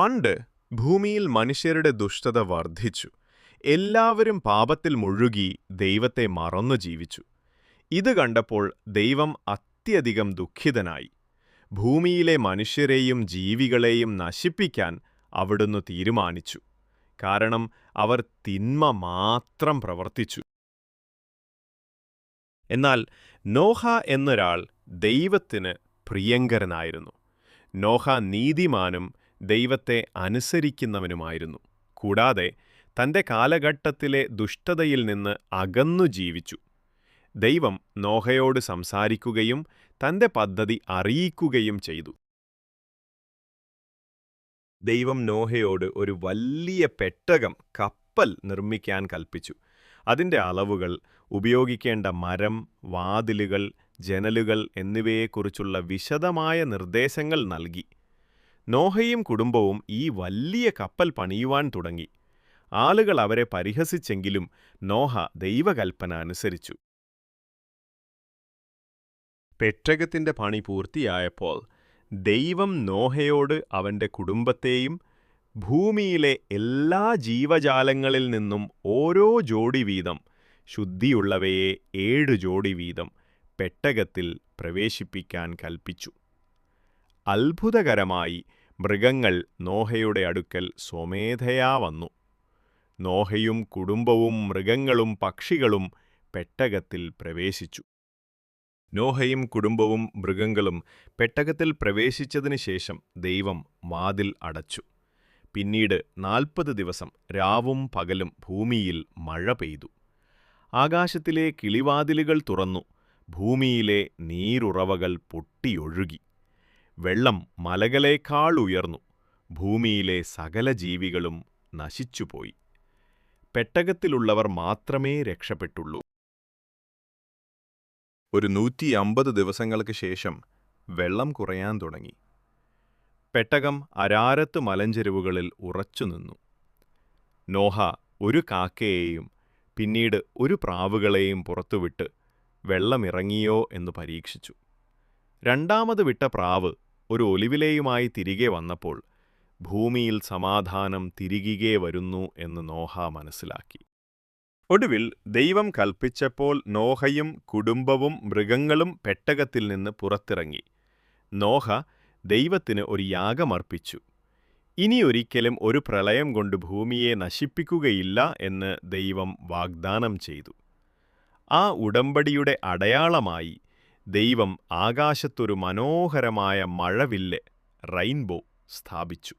പണ്ട് ഭൂമിയിൽ മനുഷ്യരുടെ ദുഷ്ടത വർദ്ധിച്ചു. എല്ലാവരും പാപത്തിൽ മുഴുകി ദൈവത്തെ മറന്നു ജീവിച്ചു. ഇത് കണ്ടപ്പോൾ ദൈവം അത്യധികം ദുഃഖിതനായി. ഭൂമിയിലെ മനുഷ്യരെയും ജീവികളെയും നശിപ്പിക്കാൻ അവിടുന്ന് തീരുമാനിച്ചു. കാരണം അവർ തിന്മ മാത്രം പ്രവർത്തിച്ചു. എന്നാൽ നോഹ എന്നൊരാൾ ദൈവത്തിന് പ്രിയങ്കരനായിരുന്നു. നോഹ നീതിമാനും ദൈവത്തെ അനുസരിക്കുന്നവനുമായിരുന്നു. കൂടാതെ തന്റെ കാലഘട്ടത്തിലെ ദുഷ്ടതയിൽ നിന്ന് അകന്നു ജീവിച്ചു. ദൈവം നോഹയോട് സംസാരിക്കുകയും തന്റെ പദ്ധതി അറിയിക്കുകയും ചെയ്തു. ദൈവം നോഹയോട് ഒരു വലിയ പെട്ടകം കപ്പൽ നിർമ്മിക്കാൻ കൽപ്പിച്ചു. അതിന്റെ അളവുകൾ ഉപയോഗിക്കേണ്ട മരം വാതിലുകൾ ജനലുകൾ എന്നിവയെക്കുറിച്ചുള്ള വിശദമായ നിർദ്ദേശങ്ങൾ നൽകി. നോഹയും കുടുംബവും ഈ വലിയ കപ്പൽ പണിയുവാൻ തുടങ്ങി. ആളുകൾ അവരെ പരിഹസിച്ചെങ്കിലും നോഹ ദൈവകൽപ്പന അനുസരിച്ചു. പെട്ടകത്തിന്റെ പണി പൂർത്തിയായപ്പോൾ ദൈവം നോഹയോട് അവന്റെ കുടുംബത്തെയും ഭൂമിയിലെ എല്ലാ ജീവജാലങ്ങളിൽ നിന്നും ഓരോ ജോഡി വീതം ശുദ്ധിയുള്ളവയെ ഏഴ് ജോഡി വീതം പെട്ടകത്തിൽ പ്രവേശിപ്പിക്കാൻ കൽപ്പിച്ചു. അത്ഭുതകരമായി മൃഗങ്ങൾ നോഹയുടെ അടുക്കൽ സ്വമേധയാ വന്നു. നോഹയും കുടുംബവും മൃഗങ്ങളും പക്ഷികളും പെട്ടകത്തിൽ പ്രവേശിച്ചു. നോഹയും കുടുംബവും മൃഗങ്ങളും പെട്ടകത്തിൽ പ്രവേശിച്ചതിന് ശേഷം ദൈവം വാതിൽ അടച്ചു. പിന്നീട് നാൽപ്പത് ദിവസം രാവും പകലും ഭൂമിയിൽ മഴ പെയ്തു. ആകാശത്തിലെ കിളിവാതിലുകൾ തുറന്നു. ഭൂമിയിലെ നീരുറവകൾ പൊട്ടിയൊഴുകി. വെള്ളം മലകളേക്കാൾ ഉയർന്നു. ഭൂമിയിലെ സകല ജീവികളും നശിച്ചുപോയി. പെട്ടകത്തിലുള്ളവർ മാത്രമേ രക്ഷപ്പെട്ടുള്ളൂ. ഒരു നൂറ്റി അമ്പത് ദിവസങ്ങൾക്ക് ശേഷം വെള്ളം കുറയാൻ തുടങ്ങി. പെട്ടകം അരാരത്ത് മലഞ്ചെരുവുകളിൽ ഉറച്ചുനിന്നു നോഹ ഒരു കാക്കയെയും പിന്നീട് ഒരു പ്രാവുകളെയും പുറത്തുവിട്ട് വെള്ളമിറങ്ങിയോ എന്ന് പരീക്ഷിച്ചു. രണ്ടാമത് വിട്ട പ്രാവ് ഒരു ഒലിവിലയുമായി തിരികെ വന്നപ്പോൾ ഭൂമിയിൽ സമാധാനം തിരികെ വരുന്നു എന്ന് നോഹ മനസ്സിലാക്കി. ഒടുവിൽ ദൈവം കൽപ്പിച്ചപ്പോൾ നോഹയും കുടുംബവും മൃഗങ്ങളും പെട്ടകത്തിൽ നിന്ന് പുറത്തിറങ്ങി. നോഹ ദൈവത്തിന് ഒരു യാഗമർപ്പിച്ചു. ഇനിയൊരിക്കലും ഒരു പ്രളയം കൊണ്ട് ഭൂമിയെ നശിപ്പിക്കുകയില്ല എന്ന് ദൈവം വാഗ്ദാനം ചെയ്തു. ആ ഉടമ്പടിയുടെ അടയാളമായി ദൈവം ആകാശത്തൊരു മനോഹരമായ മഴവില്ല് റെയിൻബോ സ്ഥാപിച്ചു.